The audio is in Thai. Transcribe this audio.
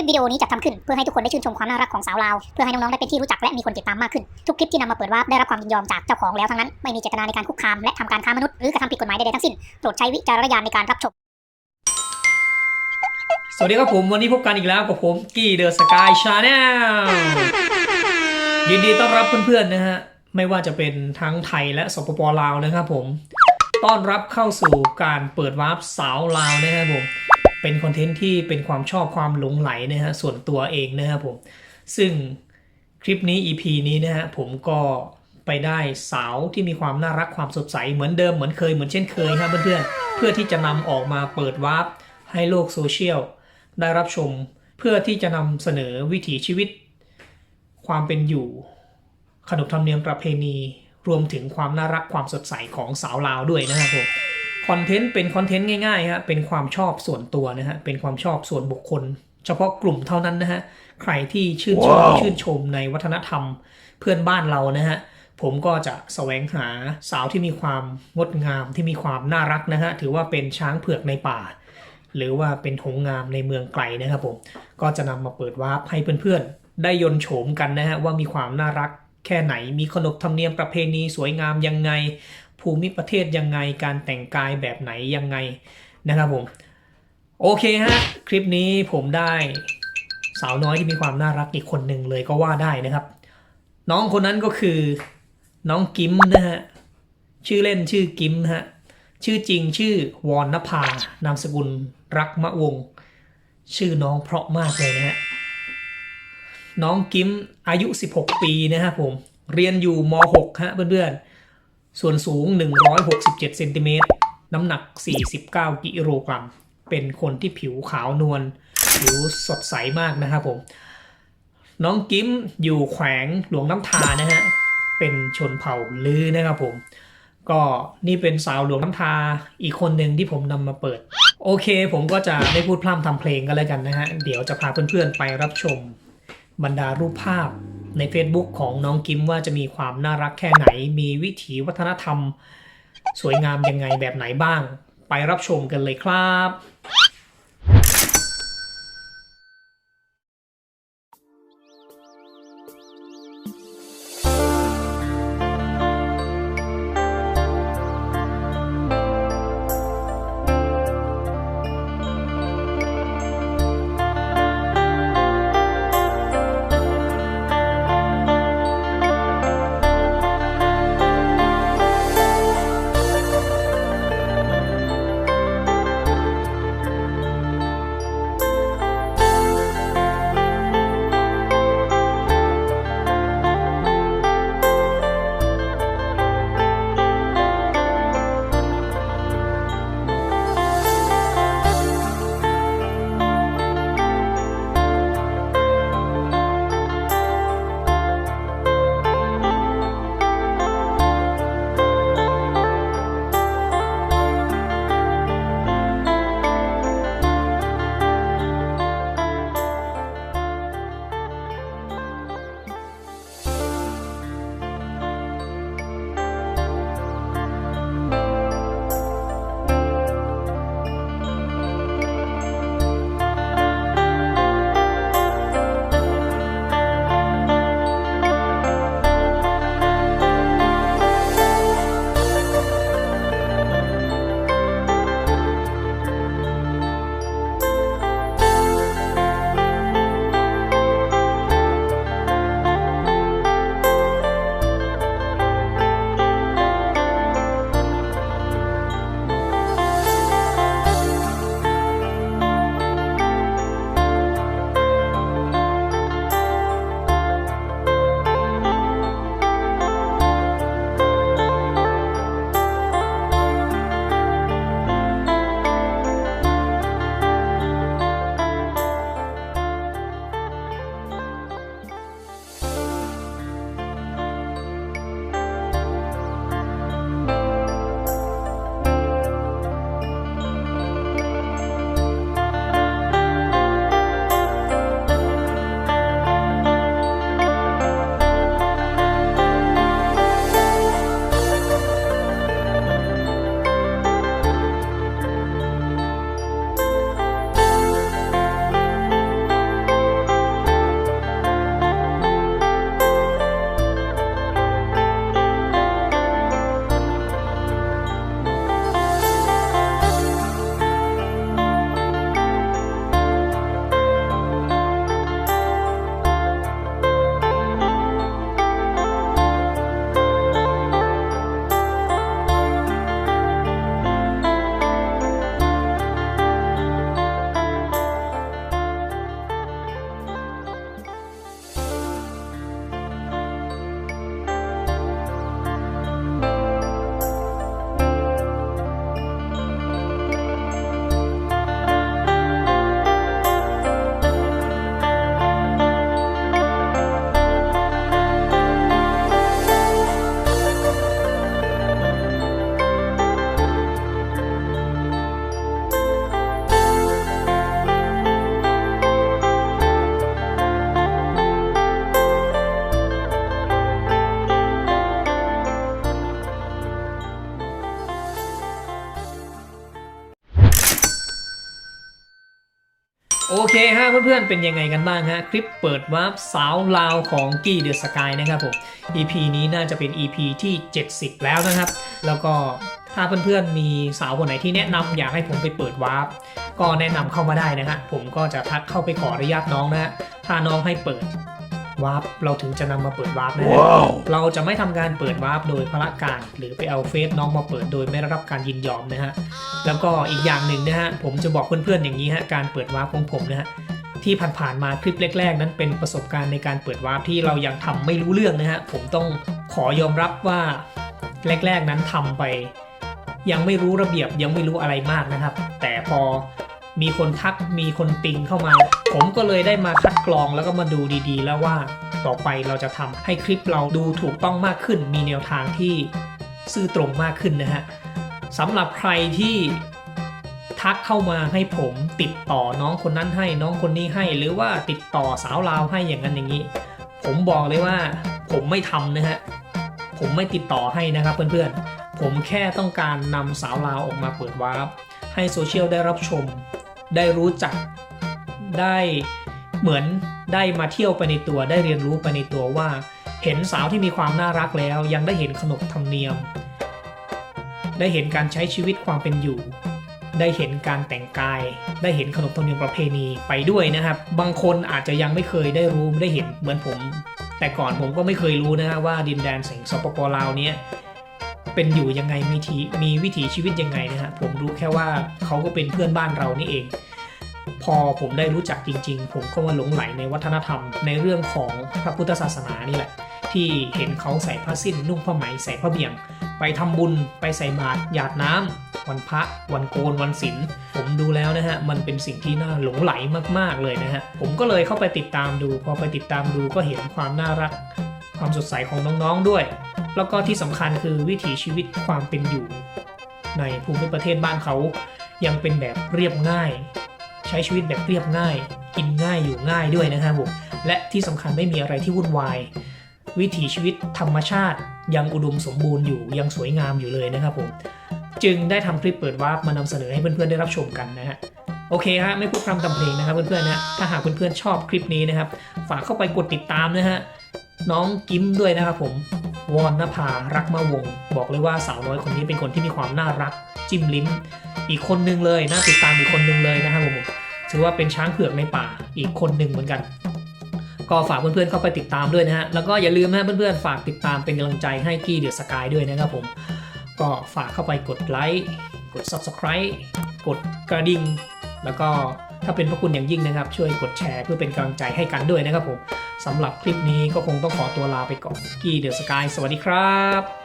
ลิปวิดีโอนี้จัดทำขึ้นเพื่อให้ทุกคนได้ชื่นชมความน่ารักของสาวลาว เพื่อให้น้องๆได้เป็นที่รู้จักและมีคนติดตามมากขึ้น ทุกคลิปที่นำมาเปิดวาร์ปได้รับความยินยอมจากเจ้าของแล้วทั้งนั้น ไม่มีเจตนาในการคุกคามและทำการค้ามนุษย์หรือกระทำผิดกฎหมายใดๆทั้งสิ้น โปรดใช้วิจารณญาณในการรับชม สวัสดีครับผมวันนี้พบกันอีกแล้วกับผมกี้เดอะสกายชาแนลยินดีต้อนรับเพื่อนๆนะฮะไม่ว่าจะเป็นทั้งไทยและสปปลาวนะครับผม ต้อนรับเข้าสู่การเปิดวาร์ปสาวลาวนะครับผม เป็นคอนเทนต์ที่เป็นความชอบความหลงไหลนะฮะส่วนตัวเองนะครับผมซึ่งคลิปนี้ EP นี้นะฮะผมก็ไปได้สาวที่มีความน่ารักความสดใสเหมือนเดิมเหมือนเคยเหมือนเช่นเคยครับเพื่อนๆเพื่อที่จะนำออกมาเปิดวาร์ปให้โลกโซเชียลได้รับชม เพื่อที่จะนำเสนอวิถีชีวิต ความเป็นอยู่ ขนบธรรมเนียมประเพณี รวมถึงความน่ารักความสดใสของสาวลาวด้วยนะครับผม คอนเทนต์เป็นคอนเทนต์ง่ายๆฮะเป็นความชอบส่วนตัวนะฮะเป็นความชอบส่วนบุคคล เฉพาะกลุ่มเท่านั้นนะฮะใครที่ชื่นชอบว้าวชื่นชมในวัฒนธรรมเพื่อนบ้านเรานะฮะผมก็จะแสวงหาสาวที่มีความงดงามที่มีความน่ารักนะฮะถือว่าเป็นช้างเผือกในป่า หรือว่าเป็นหงส์งามในเมืองไกลนะครับผมก็จะนำมาเปิดวาร์ปให้เพื่อนๆ ได้ยนต์โฉมกันนะฮะว่ามีความน่ารักแค่ไหนมีขนบธรรมเนียมประเพณีสวยงามยังไง ภูมิประเทศยังไง การแต่งกายแบบไหนยังไงนะครับผม โอเคฮะ คลิปนี้ผมได้สาวน้อยที่มีความน่ารักอีกคนหนึ่งเลยก็ว่าได้นะครับ น้องคนนั้นก็คือน้องกิมนะฮะ ชื่อเล่นชื่อกิมนะฮะ ชื่อจริงชื่อวอนนภานามสกุลรักมะวง ชื่อน้องเพราะมากเลยนะฮะ น้องกิมอายุ 16 ปีนะครับผม เรียนอยู่ม .6 ฮะเพื่อนๆ ส่วนสูง 167เซนติเมตรน้ำหนัก 49 กิโลกรัม เป็นคนที่ผิวขาวนวล ผิวสดใสมากนะครับผม น้องกิมอยู่แขวงหลวงน้ำทานะฮะ เป็นชนเผ่าลือนะครับผม ก็นี่เป็นสาวหลวงน้ำทาอีกคนหนึ่งที่ผมนำมาเปิด โอเค ผมก็จะไม่พูดพร่ำทำเพลงกันแล้วกันนะฮะ เดี๋ยวจะพาเพื่อนๆไปรับชมบรรดารูปภาพ ใน Facebook ของน้องกิมว่าจะมีความน่ารักแค่ไหน มีวิถีวัฒนธรรม สวยงามยังไงแบบไหนบ้าง ไปรับชมกันเลยครับ โอเคฮะเพื่อนๆ เป็นยังไงกันบ้างฮะ คลิปเปิดวาร์ปสาวลาวของกี้เดอะสกายนะครับผม EP นี้น่าจะเป็น EP ที่ 70 แล้วนะครับ แล้วก็ถ้าเพื่อนๆ มีสาวคนไหนที่แนะนำอยากให้ผมไปเปิดวาร์ปก็แนะนำเข้ามาได้นะฮะผมก็จะทักเข้าไปขออนุญาตน้องนะฮะถ้าน้องให้เปิด วาร์ปเราถึงจะนำมาเปิดวาร์ปนะฮะเราจะไม่ทำการเปิดวาร์ปโดยพละการ หรือไปเอาเฟซน้องมาเปิดโดยไม่ได้รับการยินยอมนะฮะแล้วก็อีกอย่างหนึ่งนะฮะผมจะบอกเพื่อนๆอย่างนี้ฮะการเปิดวาร์ปของผมนะฮะที่ผ่านๆมาคลิปแรก ๆ นั้นเป็นประสบการณ์ในการเปิดวาร์ปที่เรายังทำไม่รู้เรื่องนะฮะผมต้องขอยอมรับว่าแรก ๆนั้นทำไป ยังไม่รู้ระเบียบยังไม่รู้อะไรมากนะครับ แต่พอ มีคนทักมีคนติงเข้ามา ผมก็เลยได้มาคัดกรองแล้วก็มาดูดีๆ แล้วว่าต่อไปเราจะทำให้คลิปเราดูถูกต้องมากขึ้น มีแนวทางที่ซื่อตรงมากขึ้นนะฮะสำหรับใครที่ทักเข้ามาให้ผมติดต่อน้องคนนั้นให้น้องคนนี้ให้ หรือว่าติดต่อสาวลาวให้อย่างนั้นอย่างนี้ ผมบอกเลยว่าผมไม่ทำนะฮะผมไม่ติดต่อให้นะครับเพื่อนๆ ผมแค่ต้องการนำสาวลาวออกมาเปิดวาร์ปให้โซเชียลได้รับชม ได้รู้จักได้เหมือนได้มาเที่ยวไปในตัวได้เรียนรู้ไปในตัวว่า เห็นสาวที่มีความน่ารักแล้ว ยังได้เห็นขนบธรรมเนียม ได้เห็นการใช้ชีวิตความเป็นอยู่ ได้เห็นการแต่งกาย ได้เห็นขนบธรรมเนียมประเพณีไปด้วยนะครับ บางคนอาจจะยังไม่เคยได้รู้ได้เห็นเหมือนผม แต่ก่อนผมก็ไม่เคยรู้นะฮะว่าดินแดนแสงสปปลาวเนี้ย เป็นอยู่ยังไงมีทีมีวิถีชีวิตยังไงนะฮะผมรู้แค่ว่าเขาก็เป็นเพื่อนบ้านเรานี่เอง พอผมได้รู้จักจริง ๆ ผมก็มาหลงไหลในวัฒนธรรม ในเรื่องของพระพุทธศาสนานี่แหละ ที่เห็นเขาใส่ผ้าสิ้นนุ่งผ้าไหมใส่ผ้าเบี่ยง ไปทำบุญไปใส่บาตรหยาดน้ำวันพระวันโกนวันศีลผมดูแล้วนะฮะมันเป็นสิ่งที่น่าหลงไหลมากๆเลยนะฮะผมก็เลยเข้าไปติดตามดู พอไปติดตามดูก็เห็นความน่ารัก ความสดใสของน้องๆด้วย แล้วก็ที่สำคัญคือวิถีชีวิตความเป็นอยู่ ในภูมิประเทศบ้านเขา ยังเป็นแบบเรียบง่าย ใช้ชีวิตแบบเรียบง่าย กินง่ายอยู่ง่ายด้วยนะครับผมและที่สำคัญไม่มีอะไรที่วุ่นวาย วิถีชีวิตธรรมชาติ ยังอุดมสมบูรณ์อยู่ยังสวยงามอยู่เลยนะครับผมจึงได้ทำคลิปเปิดวาร์ปมานำเสนอให้เพื่อนๆได้รับชมกันนะฮะโอเคฮะไม่พูดพร่ำทำเพลงนะครับเพื่อนๆนะถ้าหากเพื่อนๆชอบคลิปนี้นะครับ ฝากเข้าไปกดติดตามนะฮะ น้องกิมด้วยนะครับผมวอนนภารักมาวง บอกเลยว่าสาวน้อยคนนี้เป็นคนที่มีความน่ารักจิ้มลิ้ม อีกคนนึงเลยน่าติดตามอีกคนนึงเลยนะครับผมถือว่าเป็นช้างเผือกในป่าอีกคนหนึ่งเหมือนกัน ก็ฝากเพื่อนๆเข้าไปติดตามด้วยนะฮะ แล้วก็อย่าลืมนะเพื่อนๆฝากติดตามเป็นกำลังใจให้กี้เดือดสกายด้วยนะครับผม ก็ฝากเข้าไปกดไลค์กด Subscribe กดกระดิ่งแล้วก็ถ้าเป็นพระคุณอย่างยิ่งนะครับ ช่วยกดแชร์เพื่อเป็นกำลังใจให้กันด้วยนะครับผม สำหรับคลิปนี้ก็คงต้องขอตัวลาไปก่อน กี้เดอะสกาย สวัสดีครับ